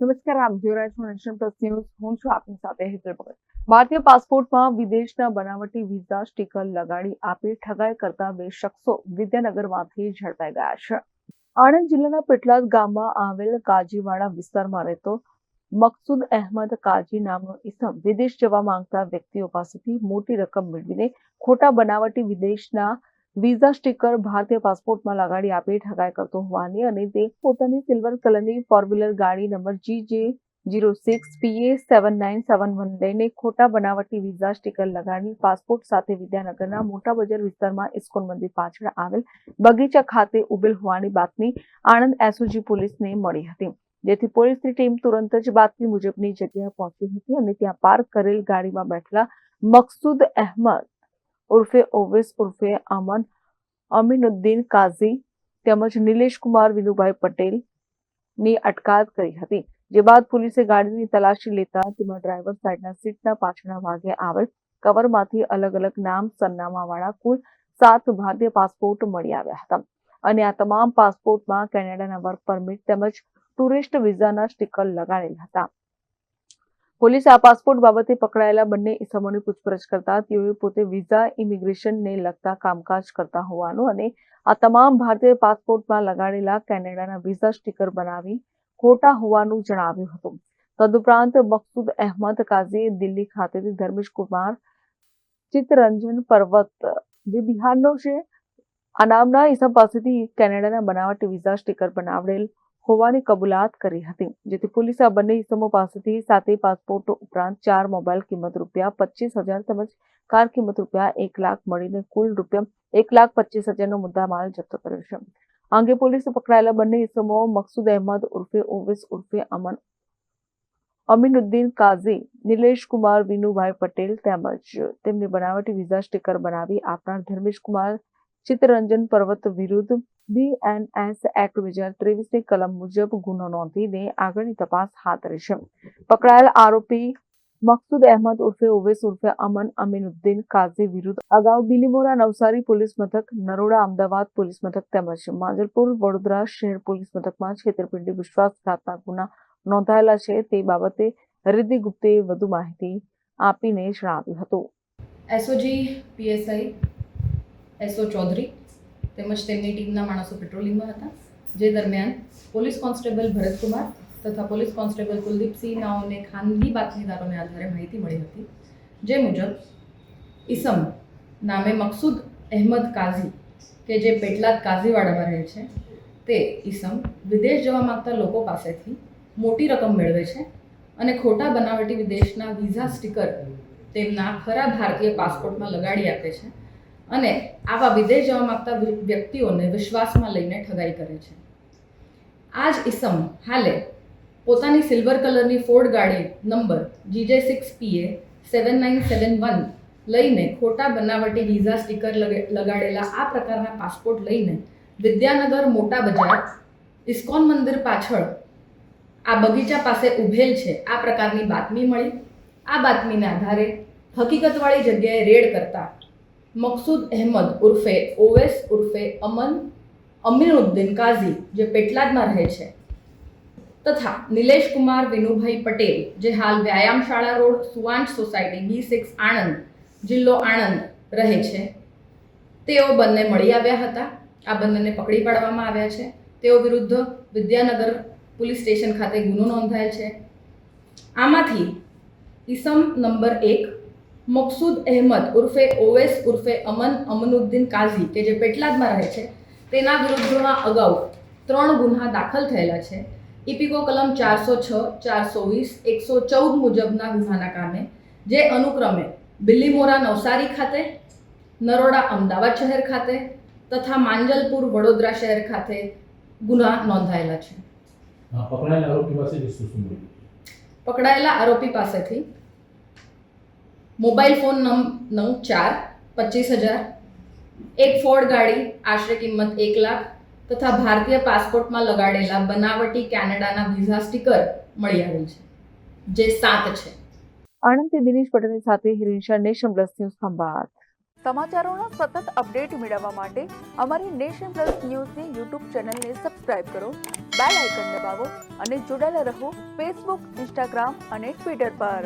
નમસ્કાર, આપ જોઈ રહ્યા છો નેશન પ્લસ ન્યૂઝ. હું છું આપની સાથે હેતલ ભારતીય પાસપોર્ટમાં વિદેશના બનાવટી વિઝા સ્ટીકર લગાડી આપી ઠગાઈ કરતા બે શખ્સો વિદ્યાનગરમાંથી ઝડપાઈ ગયા છે. આણંદ જિલ્લાના પેટલાદ ગામમાં આવેલ કાજીવાડા વિસ્તારમાં રહેતો મકસુદ અહેમદ કાજી નામનો ઇસમ વિદેશ જવા માંગતા વ્યક્તિઓ પાસેથી મોટી રકમ મેળવીને ખોટા બનાવટી વિદેશના વિઝા સ્ટીકર ભારતીય પાસપોર્ટમાં લગાડી આપી ઠગાઈ કરતો હોવાની અને તે પોતાની સિલ્વર કલરની ફોર વ્હીલર ગાડી number G J zero six PA seven nine seven one લઈને ખોટા બનાવટી વિઝા સ્ટીકર લગાડી પાસપોર્ટ સાથે વિદ્યાનગરના મોટા બજાર વિસ્તારમાં ઇસ્કોન મંદિર પાછળ આવેલ બગીચા ખાતે ઉભેલ હોવાની બાતમી આણંદ એસઓજી પોલીસને મળી હતી. જેથી પોલીસની ટીમ તુરંત જ બાતમી મુજબની જગ્યાએ પહોંચી હતી અને ત્યાં પાર્ક કરેલ ગાડીમાં બેઠેલા મકસૂદ અહેમદ ઉર્ફે ઓવેસ ઉર્ફે અમન, અમીનુદ્દીન કાઝી તેમજ નિલેશ કુમાર વિનુભાઈ પટેલની અટકાયત કરી હતી. જે બાદ પોલીસે ગાડીની તલાશી લેતા તેમાં ડ્રાઈવર સાઈડના સીટના પાછળના ભાગે આવેલ કવરમાંથી અલગ અલગ નામ, સરનામાવાળા કુલ સાત ભારતીય પાસપોર્ટ મળી આવ્યા હતા. અને આ તમામ પાસપોર્ટમાં કેનેડાના વર્ક પરમિટ તેમજ ટુરિસ્ટ વિઝાના સ્ટીકર લગાડેલ હતા. પોલીસે આ પાસપોર્ટ બાબતે પકડાયેલા બંને ઇસમોની પૂછપરછ કરતા તેઓએ પોતે વિઝા, ઇમિગ્રેશનને લગતા કામકાજ કરતા હોવાનું અને આ તમામ ભારતીય પાસપોર્ટમાં લગાડેલા કેનેડાના વિઝા સ્ટીકર બનાવી ખોટા હોવાનું જણાવ્યું હતું. તદુપરાંત મકસૂદ અહેમદ કાઝીએ દિલ્હી ખાતેથી ધર્મેશ કુમાર, ચિત્તરંજન પર્વત, જે બિહારનો છે, આ નામના ઇસમ પાસેથી કેનેડાના બનાવટી વિઝા સ્ટીકર બનાવેલ હોવાની કબૂલાત કરી હતી, જેથી પોલીસે આ બંને ઇસમો પાસેથી સાતે પાસપોર્ટ ઉપરાંત ચાર મોબાઈલ કિંમત રૂપિયા પચીસ હજાર તેમજ કાર કિંમત રૂપિયા એક લાખ મળીને કુલ રૂપિયા એક લાખ પચીસ હજારનો મુદ્દામાલ જપ્ત કર્યો છે. આ અંગે પોલીસે પકડાયેલા બંને ઇસમો મકસુદ અહેમદ ઉર્ફે ઓવેસ ઉર્ફે અમન, અમીનુદ્દીન કાઝી, નિલેશ કુમાર વિનુભાઈ પટેલ તેમજ તેમની બનાવટી વિઝા સ્ટીકર બનાવી આપનાર ધર્મેશ કુમાર ચિત્તરંજન પર્વત વિરુદ્ધ બીએનએસ એક્ટ બે હજાર ત્રેવીસની કલમ મુજબ ગુનો નોંધીને આગળની તપાસ હાથ ધરી છે. પકડાયેલ આરોપી મકસુદ અહેમદ ઉર્ફે ઓવેસ ઉર્ફે અમન અમીનુદ્દીન કાઝી વિરુદ્ધ અગાઉ બિલીમોરા નવસારી પોલીસ મથક, નરોડા અમદાવાદ પોલીસ મથક તેમજ માંજલપુર વડોદરા શહેર પોલીસ મથકમાં છેતરપિંડી, વિશ્વાસઘાતના ગુના નોંધાયેલા છે તે બાબતે રિદ્ધિ ગુપ્તે વધુ માહિતી આપીને જણાવ્યું હતું. એસઓજી પીએસઆઈ એસઓ ચૌધરી તેમજ તેમની ટીમના માણસો પેટ્રોલિંગમાં હતા. જે દરમિયાન પોલીસ કોન્સ્ટેબલ ભરતકુમાર તથા પોલીસ કોન્સ્ટેબલ કુલદીપસિંહ નાઓને ખાનગી બાતમીદારોને આધારે માહિતી મળી હતી. જે મુજબ ઈસમ નામે મકસૂદ અહેમદ કાઝી કે જે પેટલાદ કાઝીવાડામાં રહે છે, તે ઈસમ વિદેશ જવા માગતા લોકો પાસેથી મોટી રકમ મેળવે છે અને ખોટા બનાવટી વિદેશના વિઝા સ્ટીકર તેમના ખરા ભારતીય પાસપોર્ટમાં લગાડી આપે છે. અને આવા વિદેશ જવા માગતા વ્યક્તિઓને વિશ્વાસમાં લઈને ઠગાઈ કરે છે. આ જ ઇસમ હાલે પોતાની સિલ્વર કલરની ફોર્ડ ગાડી number GJ six PA seven nine seven one લઈને ખોટા બનાવટી વિઝા સ્ટીકર લગાડેલા આ પ્રકારના પાસપોર્ટ લઈને વિદ્યાનગર મોટા બજાર, ઇસ્કોન મંદિર પાછળ આ બગીચા પાસે ઊભેલ છે. આ પ્રકારની બાતમી મળી. આ બાતમીના આધારે હકીકતવાળી જગ્યાએ રેડ કરતા મકસૂદ અહેમદ ઉર્ફે ઓવેસ ઉર્ફે અમન, અમીનુદ્દીન કાઝી, જે પેટલાદમાં રહે છે. તથા નિલેશ કુમાર, વિનુભાઈ પટેલ, જે હાલ Vyayam Shala road Suvansh society B six Anand, જિલ્લો આણંદ રહે છે. તેઓ બંને મળી આવ્યા હતા. આ બંનેને પકડી પાડવામાં આવ્યા છે. તેઓ વિરુદ્ધ વિદ્યાનગર પોલીસ સ્ટેશન ખાતે ગુનો નોંધાયેલ છે. આમાંથી ઈસમ નંબર એક મકસૂદ અહેમદ ઉર્ફે ઓવેસ ઉર્ફે અમન અમનુદ્દીન કાઝી કે જે પેટલાદમાં રહે છે તેના વિરુદ્ધમાં અગાઉ ત્રણ ગુન્હા દાખલ થયેલા છે. ઇપિકો કલમ ચારસો છ ચારસો વીસ એકસો ચૌદ મુજબના ગુન્હાના કારણે જે અનુક્રમે બિલ્લીમોરા નવસારી ખાતે નરોડા અમદાવાદ શહેર ખાતે તથા માંજલપુર વડોદરા શહેર ખાતે ગુના નોંધાયેલા છે. પકડાયેલા આરોપી પાસેથી શું શું મળ્યું પકડાયેલા આરોપી પાસેથી મોબાઈલ ફોન નંગ નવ ચાર પચીસ હજાર. એક ફોર્ડ ગાડી આશરે કિંમત એક લાખ. તથા ભારતીય પાસપોર્ટમાં લગાડેલા બનાવટી કેનેડાના વિઝા સ્ટીકર મળી આવેલ છે જે સાત છે. આણંદથી દિનેશ પટેલની સાથે Hiren nation plus news Khambhat. સમાચારોના સતત અપડેટ મેળવવા માટે અમારી નેશન પ્લસ ન્યૂઝની યુટ્યુબ ચેનલને સબસ્ક્રાઇબ કરો બેલ આઇકન દબાવો અને જોડાયેલા રહો ફેસબુક ઇન્સ્ટાગ્રામ અને ટ્વિટર પર.